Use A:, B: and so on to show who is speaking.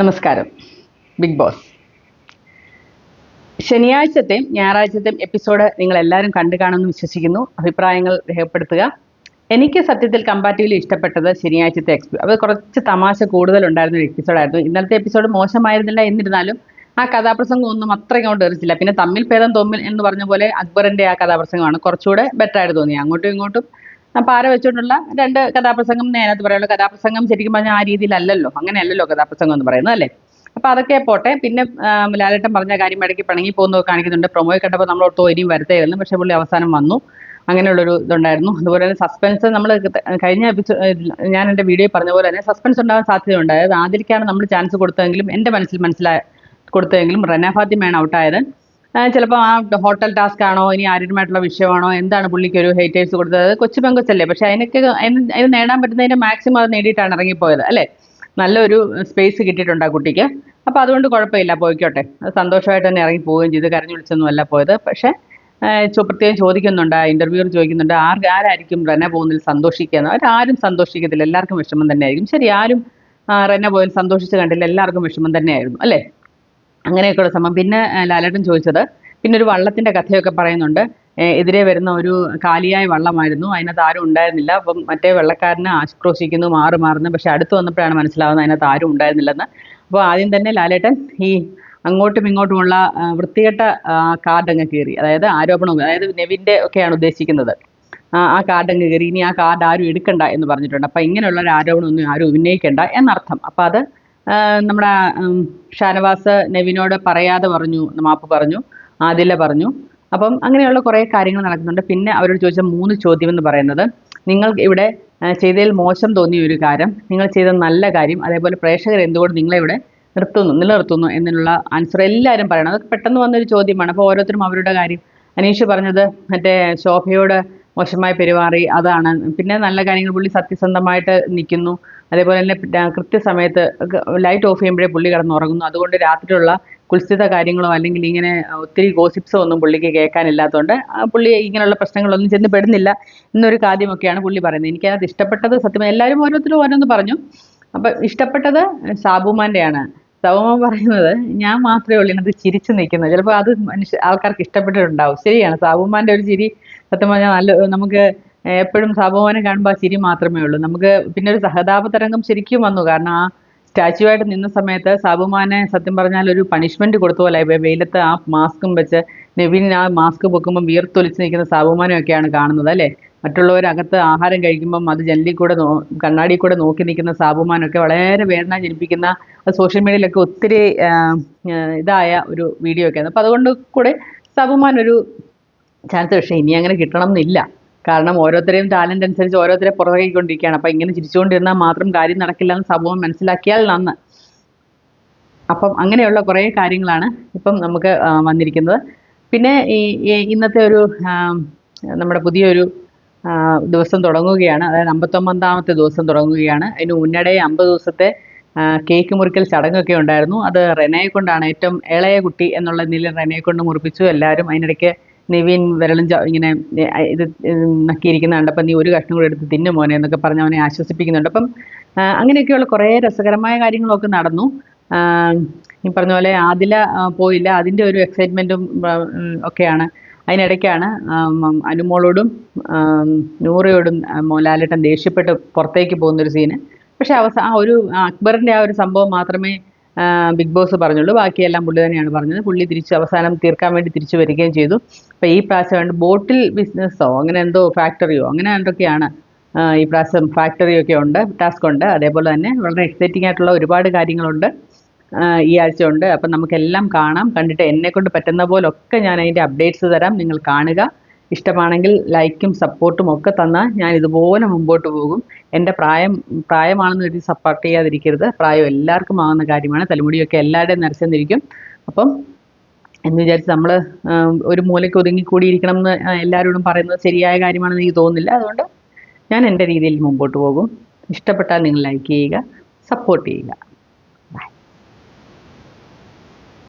A: നമസ്കാരം. Big boss ശനിയാഴ്ചത്തെ ഞായറാഴ്ചത്തെ എപ്പിസോഡ് നിങ്ങൾ എല്ലാവരും കണ്ടു കാണുമെന്ന് വിശ്വസിക്കുന്നു. അഭിപ്രായങ്ങൾ രേഖപ്പെടുത്തുക. എനിക്ക് സത്യത്തിൽ കമ്പാറ്റീവ്ലി ഇഷ്ടപ്പെട്ടത് ശനിയാഴ്ചത്തെ എക്സ്പി അത് കുറച്ച് തമാശ കൂടുതലുണ്ടായിരുന്ന ഒരു എപ്പിസോഡായിരുന്നു ഇന്നലത്തെ എപ്പിസോഡ് മോശമായിരുന്നില്ല എന്നിരുന്നാലും ആ കഥാപ്രസംഗം ഒന്നും അത്ര ഇങ്ങോട്ട് എറിച്ചില്ല പിന്നെ തമ്മിൽ ഭേദം തോമ്മിൽ എന്ന് പറഞ്ഞ പോലെ അക്ബറിന്റെ ആ കഥാപ്രസംഗമാണ്. കുറച്ചുകൂടെ ബെറ്റർ ആയിട്ട് തോന്നി. അങ്ങോട്ടും ഇങ്ങോട്ടും പാര വെച്ചുകൊണ്ടുള്ള രണ്ട് കഥാപ്രസംഗം എന്നേ അതിനകത്ത് പറയുള്ളൂ. കഥാപ്രസംഗം ശരിക്കും പറഞ്ഞാൽ ആ രീതിയിലല്ലല്ലോ. അങ്ങനെയല്ലല്ലോ കഥാപ്രസംഗം എന്ന് പറയുന്നത് അല്ലേ? അപ്പോൾ അതൊക്കെ പോട്ടെ. പിന്നെ ലാലേട്ടൻ പറഞ്ഞ കാര്യം ഇടയ്ക്ക് പിണങ്ങി പോകുന്നത് കാണിക്കുന്നുണ്ട്. പ്രൊമോയിൽ കണ്ടപ്പോൾ നമ്മൾ ഒട്ടും ഇനിയും വരത്തേയിരുന്നു പക്ഷേ പുള്ളി അവസാനം വന്നു. അങ്ങനെയുള്ളൊരു ഇതുണ്ടായിരുന്നു. അതുപോലെ തന്നെ സസ്പെൻസ് നമ്മൾ കഴിഞ്ഞ ഞാൻ എന്റെ വീഡിയോ പറഞ്ഞ പോലെ തന്നെ സസ്പെൻസ് ഉണ്ടാകാൻ സാധ്യതയുണ്ട്. അതായത് ആദ്യക്കാണ് നമ്മൾ ചാൻസ് കൊടുത്തതെങ്കിലും എന്റെ മനസ്സിൽ മനസ്സിലായ കൊടുത്തതെങ്കിലും റനാഫാദ്യമാണ് ഔട്ടായത് ചിലപ്പോൾ ആ ഹോട്ടൽ ടാസ്ക് ആണോ ഇനി ആരുമായിട്ടുള്ള വിഷയമാണോ എന്താണ് പുള്ളിക്ക് ഒരു ഹേറ്റേഴ്സ് കൊടുത്തത്? കൊച്ചു പെങ്കൊച്ചല്ലേ പക്ഷെ അതിനൊക്കെ അതിന് നേടാൻ പറ്റുന്നതിന്റെ മാക്സിമം അത് നേടിയിട്ടാണ് ഇറങ്ങിപ്പോയത് അല്ലേ? നല്ലൊരു സ്പേസ് കിട്ടിയിട്ടുണ്ട് ആ കുട്ടിക്ക്. അപ്പോൾ അതുകൊണ്ട് കുഴപ്പമില്ല പോയിക്കോട്ടെ. സന്തോഷമായിട്ട് തന്നെ ഇറങ്ങി പോവുകയും ചെയ്ത്. കരഞ്ഞു വിളിച്ചൊന്നുമല്ല പോയത്. പക്ഷേ പ്രത്യേകം ചോദിക്കുന്നുണ്ട് ആ ഇന്റർവ്യൂവിൽ ചോദിക്കുന്നുണ്ട് ആർക്ക് ആരായിരിക്കും റെന പോകുന്നതിൽ സന്തോഷിക്കുന്നത് അവരാരും സന്തോഷിക്കത്തില്ല. എല്ലാവർക്കും വിഷമം തന്നെയായിരിക്കും. ശരി ആരും റെന പോയതിൽ സന്തോഷിച്ച് കണ്ടില്ല. എല്ലാവർക്കും വിഷമം തന്നെയായിരുന്നു അല്ലേ? അങ്ങനെയൊക്കെയുള്ള സംഭവം. പിന്നെ ലാലേട്ടൻ ചോദിച്ചത് പിന്നെ ഒരു വള്ളത്തിന്റെ കഥയൊക്കെ പറയുന്നുണ്ട്. എതിരെ വരുന്ന ഒരു കാലിയായ വള്ളമായിരുന്നു. അതിനകത്ത് ആരും ഉണ്ടായിരുന്നില്ല. അപ്പം മറ്റേ വെള്ളക്കാരനെ ആക്രോശിക്കുന്നു മാറി മാറുന്നു. പക്ഷെ അടുത്ത് വന്നപ്പോഴാണ് മനസ്സിലാവുന്നത് അതിനകത്ത് ആരും ഉണ്ടായിരുന്നില്ലെന്ന്. അപ്പോൾ ആദ്യം തന്നെ ലാലേട്ടൻ ഈ അങ്ങോട്ടും ഇങ്ങോട്ടുമുള്ള വൃത്തികെട്ട കാർഡ് അങ്ങ് കീറി. അതായത് ആരോപണം അതായത് നെവിന്റെ ഒക്കെയാണ് ഉദ്ദേശിക്കുന്നത്. ആ കാർഡങ്ങ് കയറി ഇനി ആ കാർഡ് ആരും എടുക്കണ്ട എന്ന് പറഞ്ഞിട്ടുണ്ട്. അപ്പം ഇങ്ങനെയുള്ള ഒരു ആരോപണമൊന്നും ആരും ഉന്നയിക്കണ്ട എന്നർത്ഥം. അപ്പം അത് നമ്മുടെ ഷാനവാസ് നെവിനോട് പറയാതെ പറഞ്ഞു മാപ്പ് പറഞ്ഞു ആദില പറഞ്ഞു. അപ്പം അങ്ങനെയുള്ള കുറേ കാര്യങ്ങൾ നടക്കുന്നുണ്ട്. പിന്നെ അവരോട് ചോദിച്ച മൂന്ന് ചോദ്യം എന്ന് പറയുന്നത് നിങ്ങൾ ഇവിടെ ചെയ്തതിൽ മോശം തോന്നിയ ഒരു കാര്യം നിങ്ങൾ ചെയ്ത നല്ല കാര്യം അതേപോലെ പ്രേക്ഷകർ എന്തുകൊണ്ട് നിങ്ങളെ ഇവിടെ നിർത്തുന്നു നിലനിർത്തുന്നു എന്നുള്ള ആൻസർ എല്ലാവരും പറയണം. അതൊക്കെ പെട്ടെന്ന് വന്നൊരു ചോദ്യമാണ്. അപ്പോൾ ഓരോരുത്തരും അവരുടെ കാര്യം. അനീഷ് പറഞ്ഞത് മറ്റേ ശോഭയോട് മോശമായി പെരുമാറി അതാണ്. പിന്നെ നല്ല കാര്യങ്ങൾ പുള്ളി സത്യസന്ധമായിട്ട് നിൽക്കുന്നു. അതേപോലെ തന്നെ കൃത്യസമയത്ത് ലൈറ്റ് ഓഫ് ചെയ്യുമ്പോഴേ പുള്ളി കിടന്ന് ഉറങ്ങുന്നു അതുകൊണ്ട് രാത്രിയുള്ള കുൽസിത കാര്യങ്ങളോ അല്ലെങ്കിൽ ഇങ്ങനെ ഒത്തിരി ഗോസിപ്സോ ഒന്നും പുള്ളിക്ക് കേൾക്കാനില്ലാത്തതുകൊണ്ട് പുള്ളി ഇങ്ങനെയുള്ള പ്രശ്നങ്ങളൊന്നും ചെന്ന് പെടുന്നില്ല എന്നൊരു കാര്യമൊക്കെയാണ് പുള്ളി പറയുന്നത്. എനിക്കതിനകത്ത് ഇഷ്ടപ്പെട്ടത് സത്യം എല്ലാവരും ഓരോരുത്തരും ഓരോന്ന് പറഞ്ഞു. അപ്പം ഇഷ്ടപ്പെട്ടത് സാബുമാന്റെയാണ് സാബുമാൻ പറയുന്നത് ഞാൻ മാത്രമേ ഉള്ളൂ ഇതിനകത്ത് ചിരിച്ചു നിൽക്കുന്നത്. ചിലപ്പോൾ അത് മനുഷ്യ ആൾക്കാർക്ക് ഇഷ്ടപ്പെട്ടിട്ടുണ്ടാവും. ശരിയാണ് സാബുമാന്റെ ഒരു ചിരി സത്യം പറഞ്ഞാൽ നല്ല നമുക്ക് എപ്പോഴും സാബുമാനെ കാണുമ്പോൾ ചിരി മാത്രമേ ഉള്ളൂ. നമുക്ക് പിന്നെ ഒരു സഹതാപ തരംഗം ശരിക്കും വന്നു. കാരണം ആ സ്റ്റാച്ചു ആയിട്ട് നിന്ന സമയത്ത് സാബുമാനെ സത്യം പറഞ്ഞാൽ ഒരു പണിഷ്മെന്റ് കൊടുത്ത പോലെ. വെയിലത്ത് ആ മാസ്കും വെച്ച് നെവിൻ ആ മാസ്ക് പൊക്കുമ്പോൾ വീർത്തൊലിച്ച് നിൽക്കുന്ന സാബുമാനെയൊക്കെയാണ് കാണുന്നത് അല്ലേ? മറ്റുള്ളവരകത്ത് ആഹാരം കഴിക്കുമ്പം അത് ജനലിൽ കൂടെ നോ കണ്ണാടി കൂടെ നോക്കി നിൽക്കുന്ന സാബുമാനൊക്കെ വളരെ വേദന ജനിപ്പിക്കുന്ന സോഷ്യൽ മീഡിയയിലൊക്കെ ഒത്തിരി ഇതായ ഒരു വീഡിയോ ഒക്കെയാണ്. അപ്പോൾ അതുകൊണ്ട് കൂടെ സാബുമാൻ ഒരു ചാൻസ് പക്ഷേ ഇനി അങ്ങനെ കിട്ടണം എന്നില്ല. കാരണം ഓരോരുത്തരെയും ടാലന്റ് അനുസരിച്ച് ഓരോരുത്തരെ പുറകെക്കൊണ്ടിരിക്കുകയാണ്. അപ്പം ഇങ്ങനെ ചിരിച്ചുകൊണ്ടിരുന്നാൽ മാത്രം കാര്യം നടക്കില്ല എന്ന് സമൂഹം മനസ്സിലാക്കിയാൽ നന്ന്. അപ്പം അങ്ങനെയുള്ള കുറേ കാര്യങ്ങളാണ് ഇപ്പം നമുക്ക് വന്നിരിക്കുന്നത്. പിന്നെ ഈ ഇന്നത്തെ ഒരു നമ്മുടെ പുതിയൊരു ദിവസം തുടങ്ങുകയാണ്. അതായത് അമ്പത്തൊമ്പതാമത്തെ ദിവസം തുടങ്ങുകയാണ്. അതിന് മുന്നടേ അമ്പത് ദിവസത്തെ കേക്ക് മുറിക്കൽ ചടങ്ങൊക്കെ ഉണ്ടായിരുന്നു. അത് റെനയെ കൊണ്ടാണ് ഏറ്റവും ഇളയ കുട്ടി എന്നുള്ള നിലയിൽ റെനയെ കൊണ്ട് മുറിപ്പിച്ചു. എല്ലാവരും അതിനിടയ്ക്ക് നിവിൻ വിരലും ഇങ്ങനെ ഇത് നക്കിയിരിക്കുന്ന കണ്ടപ്പോൾ നീ ഒരു കഷ്ണം കൂടെ എടുത്ത് തിന്നു മോനെ എന്നൊക്കെ പറഞ്ഞ് അവനെ ആശ്വസിപ്പിക്കുന്നുണ്ട്. അപ്പം അങ്ങനെയൊക്കെയുള്ള കുറേ രസകരമായ കാര്യങ്ങളൊക്കെ നടന്നു. ഈ പറഞ്ഞ പോലെ ആദില പോയില്ല. അതിന്റെ ഒരു എക്സൈറ്റ്മെന്റും ഒക്കെയാണ്. അതിനിടയ്ക്കാണ് അനുമോളോടും നൂറയോടും ആ, മോലാലേട്ടൻ ദേഷ്യപ്പെട്ട് പുറത്തേക്ക് പോകുന്നൊരു സീന് പക്ഷെ അവസാന ആ ഒരു അക്ബറിന്റെ ആ ഒരു സംഭവം മാത്രമേ ബിഗ് ബോസ് പറഞ്ഞുള്ളൂ. ബാക്കിയെല്ലാം പുള്ളി തന്നെയാണ് പറഞ്ഞത്. പുള്ളി തിരിച്ച് അവസാനം തീർക്കാൻ വേണ്ടി തിരിച്ചു വരികയും ചെയ്തു. അപ്പോൾ ഈ പ്രാവശ്യം ബോട്ടിൽ ബിസിനസ്സോ അങ്ങനെ എന്തോ ഫാക്ടറിയോ അങ്ങനെ എന്തൊക്കെയാണ് ഈ പ്രാവശ്യം ഫാക്ടറിയൊക്കെ ഉണ്ട് ടാസ്ക് ഉണ്ട്. അതേപോലെ തന്നെ വളരെ എക്സൈറ്റിംഗ് ആയിട്ടുള്ള ഒരുപാട് കാര്യങ്ങളുണ്ട് ഈ ആഴ്ച ഉണ്ട്. അപ്പം നമുക്കെല്ലാം കാണാം. കണ്ടിട്ട് എന്നെ കൊണ്ട് പറ്റുന്ന പോലൊക്കെ ഞാൻ അതിന്റെ അപ്ഡേറ്റ്സ് തരാം. നിങ്ങൾ കാണുക. ഇഷ്ടമാണെങ്കിൽ ലൈക്കും സപ്പോർട്ടും ഒക്കെ തന്നാൽ ഞാൻ ഇതുപോലെ മുമ്പോട്ട് പോകും. എന്റെ പ്രായം പ്രായമാണെന്ന് കരുതി സപ്പോർട്ട് ചെയ്യാതിരിക്കരുത്. പ്രായം എല്ലാവർക്കും ആവുന്ന കാര്യമാണ്. തലമുടിയൊക്കെ എല്ലാവരുടെയും നരച്ചെന്നിരിക്കും അപ്പം എന്ന് വിചാരിച്ച് നമ്മൾ ഒരു മൂലയ്ക്ക് ഒതുങ്ങിക്കൂടിയിരിക്കണം എന്ന് എല്ലാവരോടും പറയുന്നത് ശരിയായ കാര്യമാണെന്ന് എനിക്ക് തോന്നുന്നില്ല. അതുകൊണ്ട് ഞാൻ എന്റെ രീതിയിൽ മുമ്പോട്ട് പോകും. ഇഷ്ടപ്പെട്ടാൽ നിങ്ങൾ ലൈക്ക് ചെയ്യുക സപ്പോർട്ട് ചെയ്യുക.